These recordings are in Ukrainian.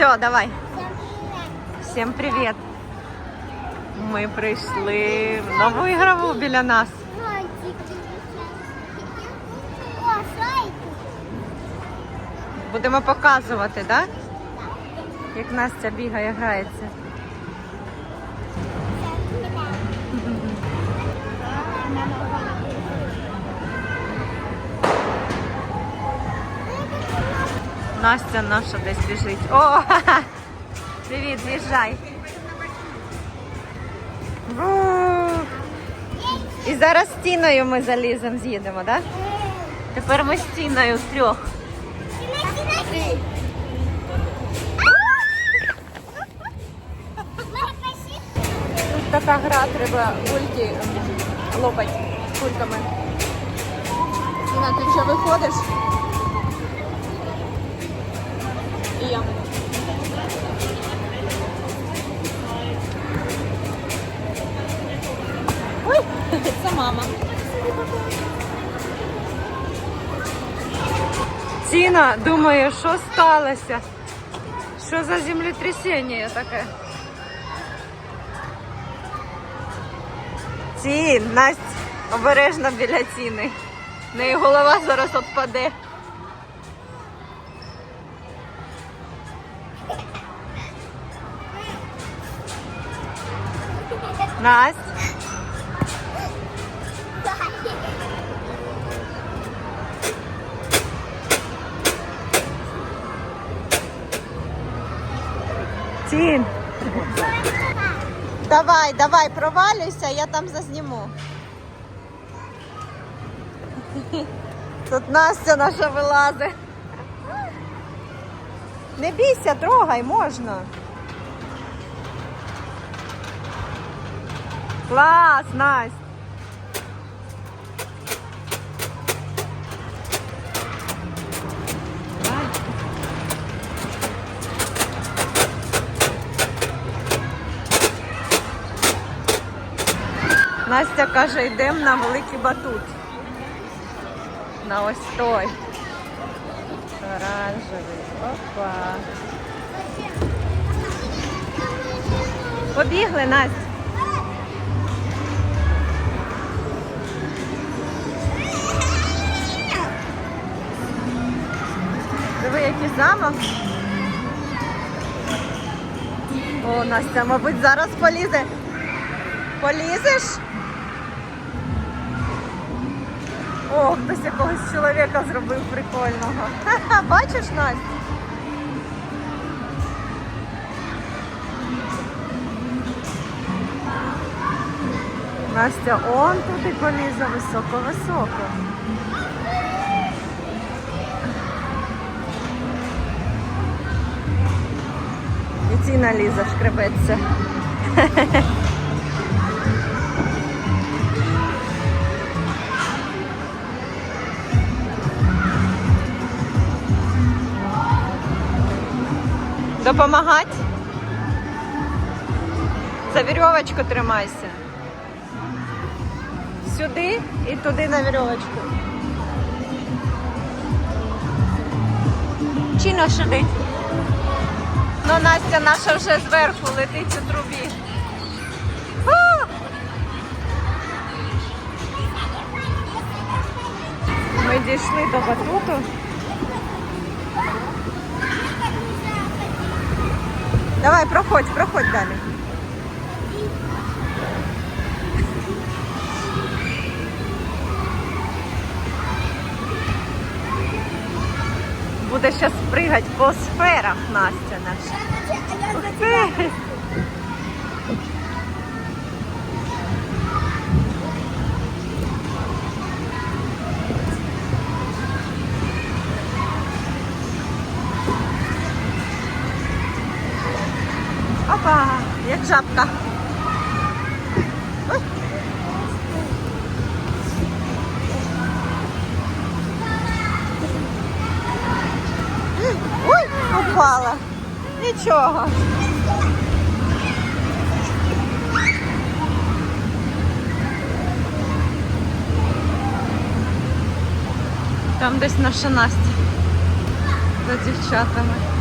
Все, давай. Всім привіт. Ми прийшли в нову ігрову біля нас. Будемо показувати, так? Як Настя бігає, грається. Настя наша десь біжить. О, привіт, з'їжджай. І зараз стіною ми заліземо, з'їдемо, так? Тепер ми стіною з трьох. Тут така гра, треба бульки ем, лопать кульками. Ти вже виходиш? Ціна думає, що сталося? Що за землетрясіння таке? Цін, Настя, обережно біля ціни. Неї голова зараз відпаде. Настя, Цін. Давай, давай, провалюйся, я там зазніму. Тут Настя наша вилазить. Не бійся, трогай, можна. Клас, Настя. Настя каже, йдемо на великий батут. На ось той. Оранжевий. Опа. Побігли, Настя. Диви, який замок. О, Настя, мабуть, зараз полізе. Полізеш? О, хтось якогось чоловіка зробив прикольного. Ха-ха, бачиш, Настя? Настя, он туди полізе високо-високо. І ціна ліза шкребеться. Допомагати? За вірьовочку тримайся. Сюди і туди на вірьовочку. Чіно сидить. Ну, Настя наша вже зверху летить у трубі. Ми дійшли до батуту. Давай, проходь, проходь далі. Буде зараз пригати по сферах Настя наша. Жабка. Ой. Упала. Нічого. Там десь наша Настя за дівчатами.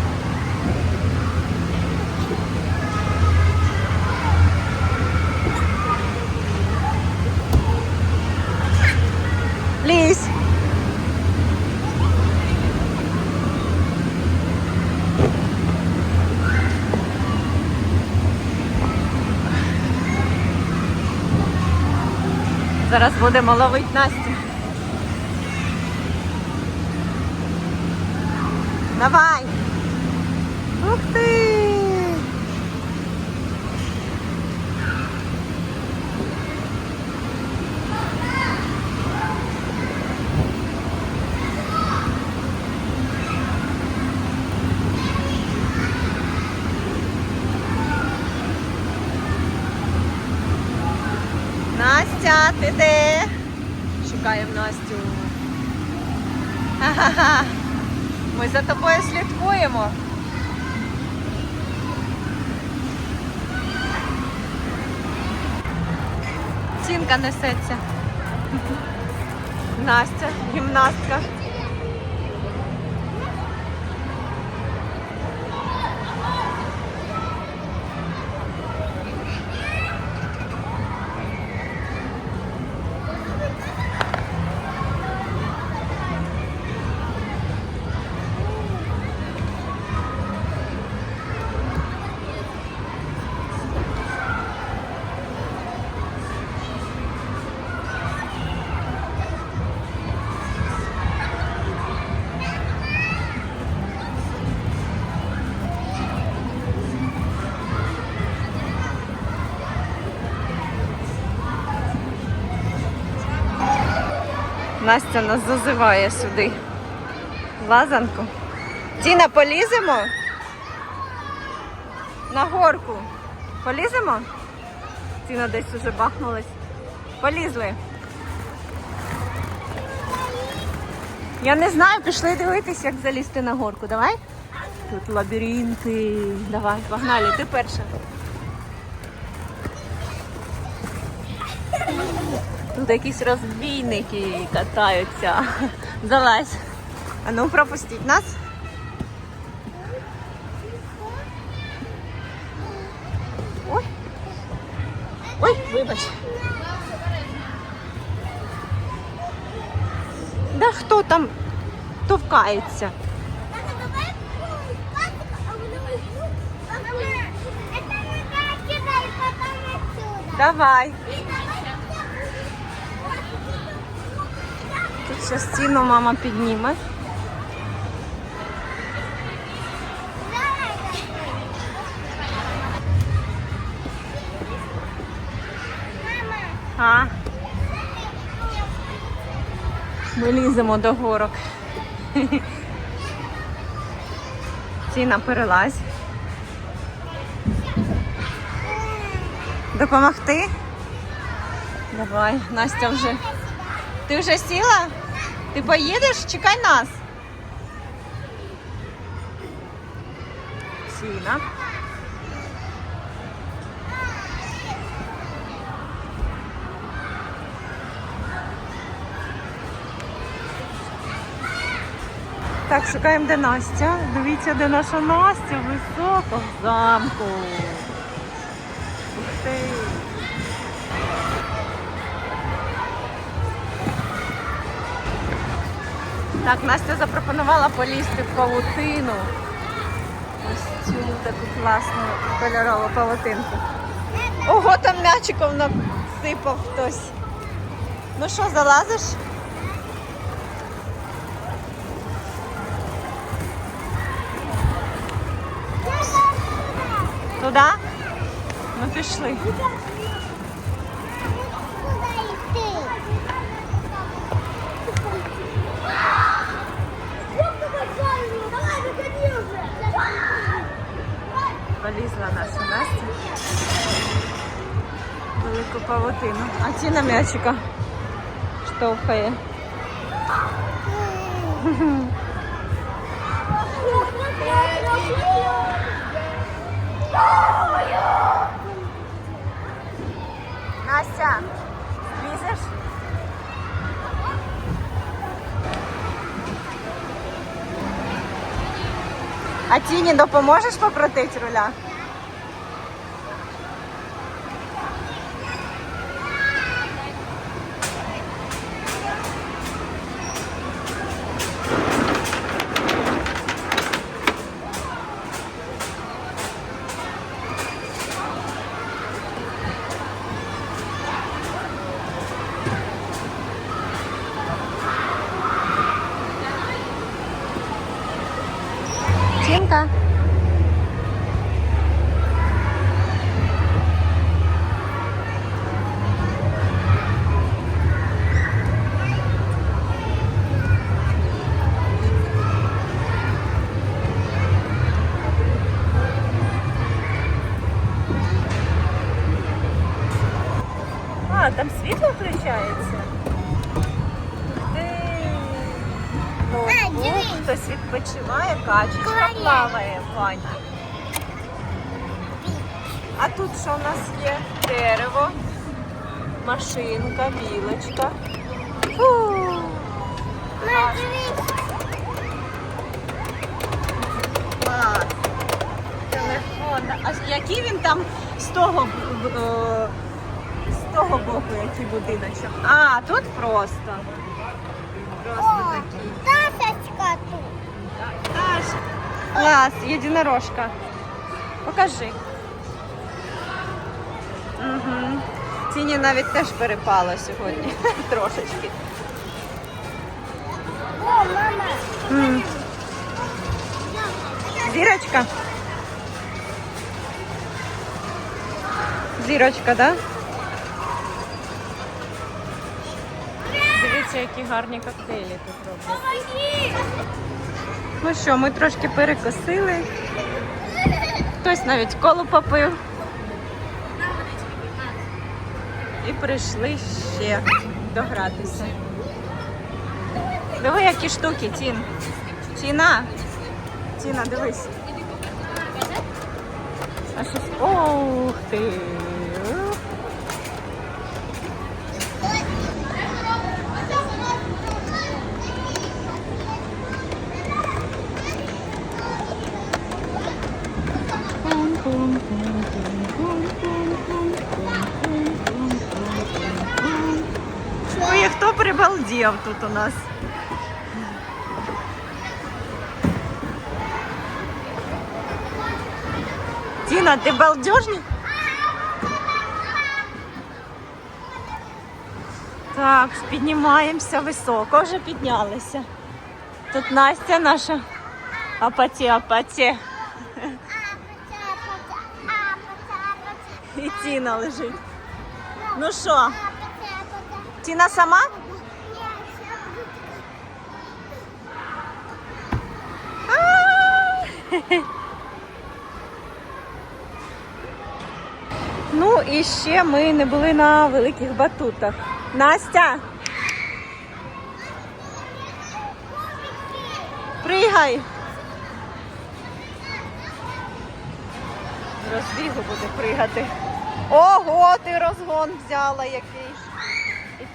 please. Зараз будемо ловити Настю. Давай! Ух ти! Настя, ти де? Шукаємо Настю. Ха-ха-ха. Ми за тобою слідкуємо. Тінка несеться. Настя, гімнастка. Настя нас зазиває сюди. Лазанку. Тіна, поліземо? На горку. Поліземо? Тіна десь уже бахнулась. Полізли. Я не знаю, пішли дивитись, як залізти на горку. Давай. Тут лабіринти. Давай, погнали, ти перша. Тут якісь розбійники катаються. Залазь. А ну пропустіть нас. Ой. Ой, вибач. Да хто там товкається? Давай ще стіну мама підніме. А. Ми ліземо до горок. Тіна перелазь. Допомогти? Давай, Настя вже. Ти вже сіла? Ти поїдеш? Чекай нас. Тіна. Так, шукаємо, де Настя. Дивіться, де наша Настя високо в замку. Так, Настя запропонувала полізти в павутину. Ось цю таку класну кольорову павутинку. Ого, там м'ячиком насипав хтось. Ну що, залазиш? Туди? Ну пішли. Полізла наша Настя. Велику павутину. А ці на м'ячика штовхає. Настя, А тіні допоможеш попротити руля? А, там світло включається. Ноутбук, дивись. хтось відпочиває, качечка плаває в ванні. А тут що у нас є? Дерево, машинка, білочка. Фу. Телефон. А який він там з того, е, того боку, який будиночок? А, тут просто. Просто О, такий. тасочка тут. Таш. Клас, єдинорожка. Покажи. Угу. Тіні навіть теж перепало сьогодні. Трошечки. О, мама. М. Зірочка. Зірочка, да? Дивіться, які гарні коктейлі тут роблять. Ну що, ми трошки перекосили. Хтось навіть колу попив. І прийшли ще догратися. Диви, які штуки, Тін. Тіна. Тіна, дивись. А щось. Ух ти. Хто прибалдів тут у нас? Тіна, ти балдежник? Так, піднімаємося високо, вже піднялися. Тут Настя наша апаті, апаті. І Тіна лежить. Ну що, Тіна сама? Ну і ще ми не були на великих батутах. Настя! Пригай! Розбігу буде пригати. Ого, ти розгон взяла який.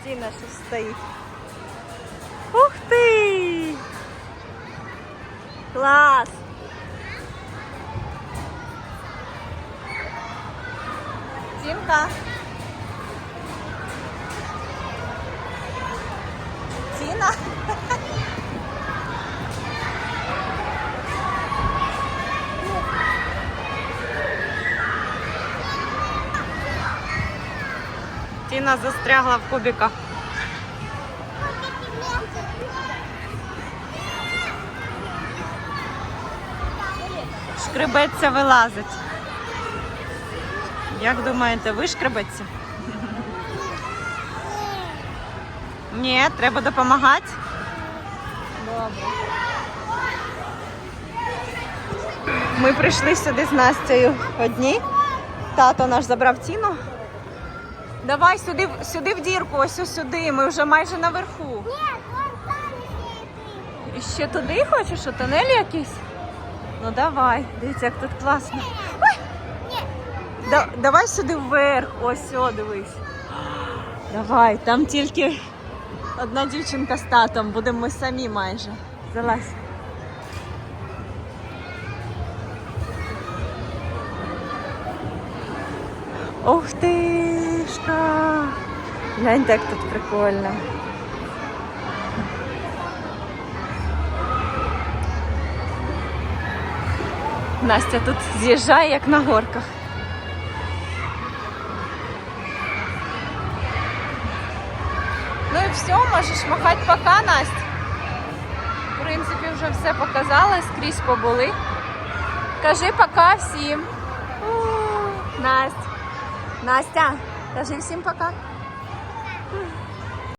І Тіна щось стоїть. Ух ти! Клас! Тінка. Тіна. Тіна застрягла в кубиках. Шкребеться вилазить. Як думаєте, вишкребеться? Ні, треба допомагати. Добре. Ми прийшли сюди з Настею одні. Тато наш забрав Тіну. Давай сюди, сюди в дірку, ось ось сюди. Ми вже майже наверху. Ні, І ще туди хочеш, у тунель якийсь? Ну давай, дивіться, як тут класно. Ой! Да, давай сюди вверх, ось о, дивись. Давай, там тільки одна дівчинка з татом, будемо ми самі майже. Залазь. Ух тишка! Гляньте, як тут прикольно. Настя тут з'їжджає, як на горках. Ну і все, можеш махати пока, Настя. В принципі, вже все показала, скрізь побули. Кажи пока всім. Настя. Настя, кажи всім пока.